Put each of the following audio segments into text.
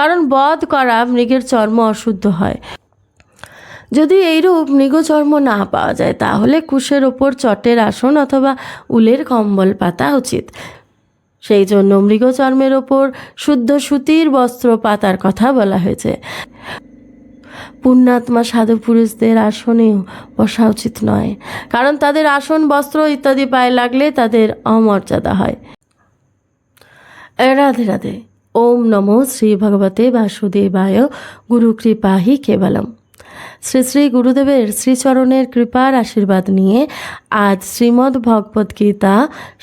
কারণ বধ করা মৃগের চর্ম অশুদ্ধ হয়। যদি এইরূপ মৃগচর্ম না পাওয়া যায়, তাহলে কুশের ওপর চটের আসন অথবা উলের কম্বল পাতা উচিত। সেই জন্য মৃগচর্মের ওপর শুদ্ধ সুতির বস্ত্র পাতার কথা বলা হয়েছে। পুণ্যাত্মা সাধু পুরুষদের আসনেও বসা উচিত নয়, কারণ তাদের আসন, বস্ত্র ইত্যাদি পায়ে লাগলে তাদের অমর্যাদা হয়। রাধে রাধে। ওম নমো শ্রী ভগবতে বাসুদেবায় গুরু কৃপাহি কেবলম। শ্রী শ্রী গুরুদেবের শ্রীচরণের কৃপার আশীর্বাদ নিয়ে আজ শ্রীমদ্ ভগবদ গীতা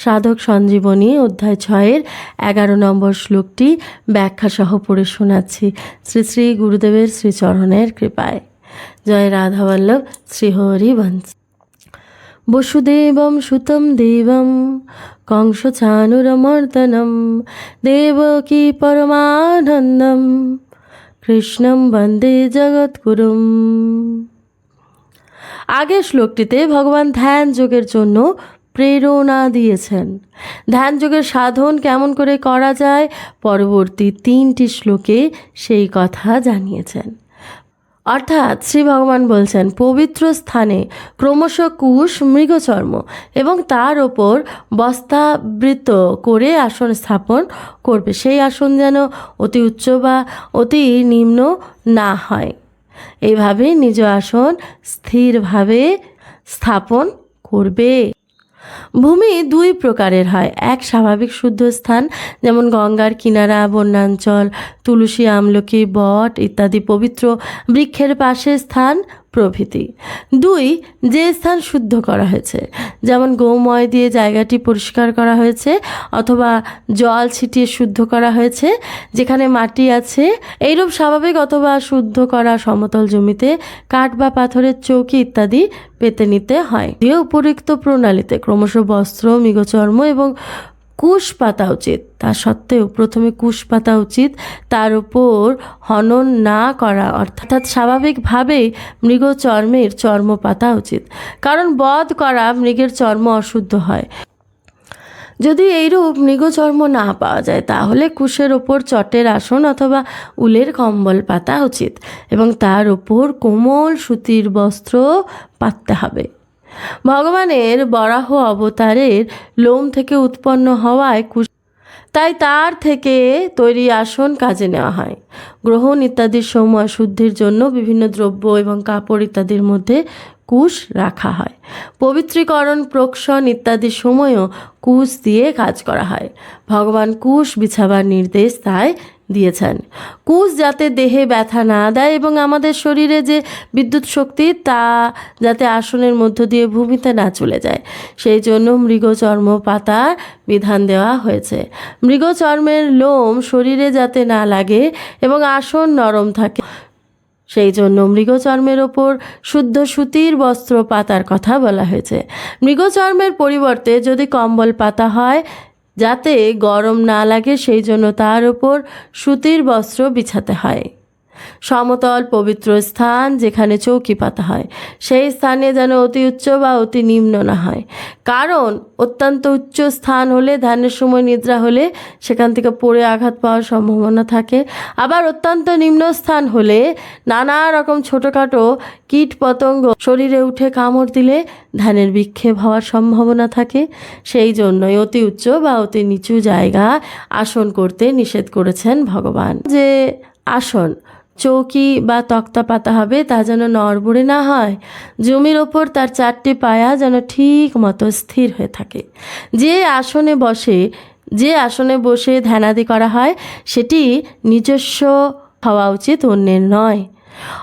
সাধক সঞ্জীবনী অধ্যায় ছয়ের এগারো নম্বর শ্লোকটি ব্যাখ্যাসহ পড়ে শোনাচ্ছি। শ্রী শ্রী গুরুদেবের শ্রীচরণের কৃপায়। জয় রাধাবল্লভ শ্রীহরি বংশ বসুদেবম সুতম দেবম কংসচানুরমর্দনম দেবকী পরমানন্দম কৃষ্ণম বন্দে জগৎগুরুম। আগের শ্লোকটিতে ভগবান ধ্যান যোগের জন্য প্রেরণা দিয়েছেন। ধ্যান যোগের সাধন কেমন করে করা যায়? পরবর্তী তিনটি শ্লোকে সেই কথা জানিয়েছেন। অর্থাৎ শ্রী ভগবান বলছেন, পবিত্র স্থানে ক্রমশ কুশ, মৃগচর্ম এবং তার ওপর বস্তাবৃত করে আসন স্থাপন করবে। সেই আসন যেন অতি উচ্চ বা অতি নিম্ন না হয়। এইভাবে নিজ আসন স্থিরভাবে স্থাপন করবে। ভূমি দুই প্রকারের হয়। এক স্বাভাবিক শুদ্ধ স্থান, যেমন গঙ্গার কিনারা, বন্যাঞ্চল, তুলসী আমলকি, বট ইত্যাদি পবিত্র বৃক্ষের পাশে স্থান প্রভৃতি। দুই, যে স্থান শুদ্ধ করা হয়েছে, যেমন গৌময় দিয়ে জায়গাটি পরিষ্কার করা হয়েছে অথবা জল ছিটিয়ে শুদ্ধ করা হয়েছে, যেখানে মাটি আছে, এইরূপ স্বাভাবিক অথবা শুদ্ধ করা সমতল জমিতে কাঠ বা পাথরের চৌকি ইত্যাদি পেতে নিতে হয়। দিয়ে উপরিক্ত প্রণালীতে ক্রমশ বস্ত্র, মৃগচর্ম এবং কুশ পাতা উচিত। তা সত্ত্বেও প্রথমে কুশ পাতা উচিত, তার উপর হনন না করা। অর্থাৎ স্বাভাবিকভাবেই মৃগ চর্মের চর্ম পাতা উচিত। কারণ বধ করা মৃগের চর্ম অশুদ্ধ হয়। যদি এইরূপ মৃগচর্ম না পাওয়া যায়, তাহলে কুশের ওপর চটের আসন অথবা উলের কম্বল পাতা উচিত এবং তার ওপর কোমল সুতির বস্ত্র পাততে হবে। ভগবানের বরাহ অবতারের লোম থেকে উৎপন্ন হওয়ায় কুশ তাই তার থেকে তৈরি আসন কাজে নেওয়া হয়। গ্রহণ ইত্যাদির সময় শুদ্ধির জন্য বিভিন্ন দ্রব্য এবং কাপড় ইত্যাদির মধ্যে কুশ রাখা হয়। পবিত্রীকরণ, প্রক্ষণ ইত্যাদি সময়ও কুশ দিয়ে কাজ করা হয়। ভগবান কুশ বিছাবার নির্দেশ তাই দিয়েছেন। কুশ যাতে দেহে ব্যথা না দেয় এবং আমাদের শরীরে যে বিদ্যুৎ শক্তি, তা যাতে আসনের মধ্য দিয়ে ভূমিতে না চলে যায়। সেই জন্য মৃগচর্ম পাতার বিধান দেওয়া হয়েছে। মৃগচর্মের লোম শরীরে যাতে না লাগে এবং আসন নরম থাকে। সেই জন্য মৃগচর্মের ওপর শুদ্ধ সুতির বস্ত্র পাতার কথা বলা হয়েছে। মৃগচর্মের পরিবর্তে যদি কম্বল পাতা হয় যাতে গরম না লাগে সেই জন্য তার উপর সুতির বস্ত্র বিছাতে হয়। সমতল পবিত্র স্থান যেখানে চৌকি পাতা হয়। সেই স্থানে যেন অতি উচ্চ বা অতি নিম্ন না হয়। কারণ, অত্যন্ত উচ্চ স্থান হলে, ধ্যানের সময় নিদ্রা হলে সেখান থেকে পড়ে আঘাত পাওয়ার সম্ভাবনা থাকে। আবার অত্যন্ত নিম্ন স্থান হলে নানা রকম ছোটোখাটো কীট পতঙ্গ শরীরে উঠে কামড় দিলে ধ্যানের বিক্ষেপ হওয়ার সম্ভাবনা থাকে। সেই জন্যই অতি উচ্চ বা অতি নিচু জায়গা আসন করতে নিষেধ করেছেন ভগবান। যে আসন চৌকি বা তক্তা পাতা হবে তা যেন নড়বড়ে না হয়। জমির ওপর তার চারটি পায়া যেন ঠিক মতো স্থির হয়ে থাকে। যে আসনে বসে, যে আসনে বসে ধ্যানাদি করা হয়, সেটি নিজস্ব হওয়া উচিত, অন্যের নয়।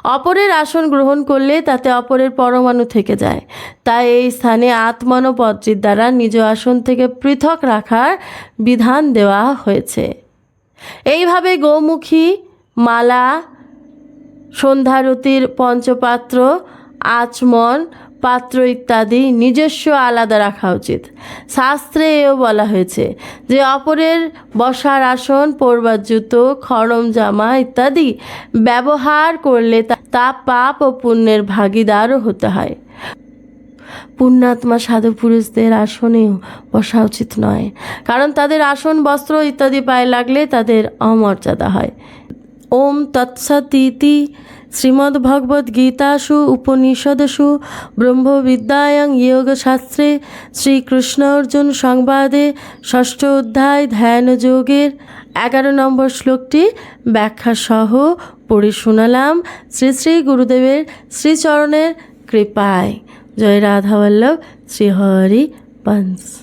অপরের আসন গ্রহণ করলে তাতে অপরের পরমাণু থেকে যায়। তাই এই স্থানে আত্মন পত্রীর দ্বারা নিজ আসন থেকে পৃথক রাখার বিধান দেওয়া হয়েছে। এইভাবে গোমুখী মালা সন্ধ্যারতির পঞ্চপাত্র, আচমন, পাত্র ইত্যাদি নিজস্ব আলাদা রাখা উচিত। শাস্ত্রে এও বলা হয়েছে যে, অপরের বসার আসন, পরবার জুতো খড়ম জামা ইত্যাদি ব্যবহার করলে তা পাপ ও পুণ্যের ভাগিদারও হতে হয়। পুণ্যাত্মা সাধু পুরুষদের আসনেও বসা উচিত নয়, কারণ তাদের আসন, বস্ত্র ইত্যাদি পায়ে লাগলে তাদের অমর্যাদা হয়। ওম তৎসতীতি শ্রীমদ্ভগবদ্গীতাসু উপনিষদসু ব্রহ্মবিদ্যায়াং যোগশাস্ত্রে শ্রীকৃষ্ণ অর্জুন সংবাদে ষষ্ঠ অধ্যায় ধ্যানযোগের এগারো নম্বর শ্লোকটি ব্যাখ্যা সহ পড়ে শোনালাম শ্রী শ্রী গুরুদেবের শ্রীচরণের কৃপায়। জয় রাধাবল্লভ, শ্রীহরি বংশ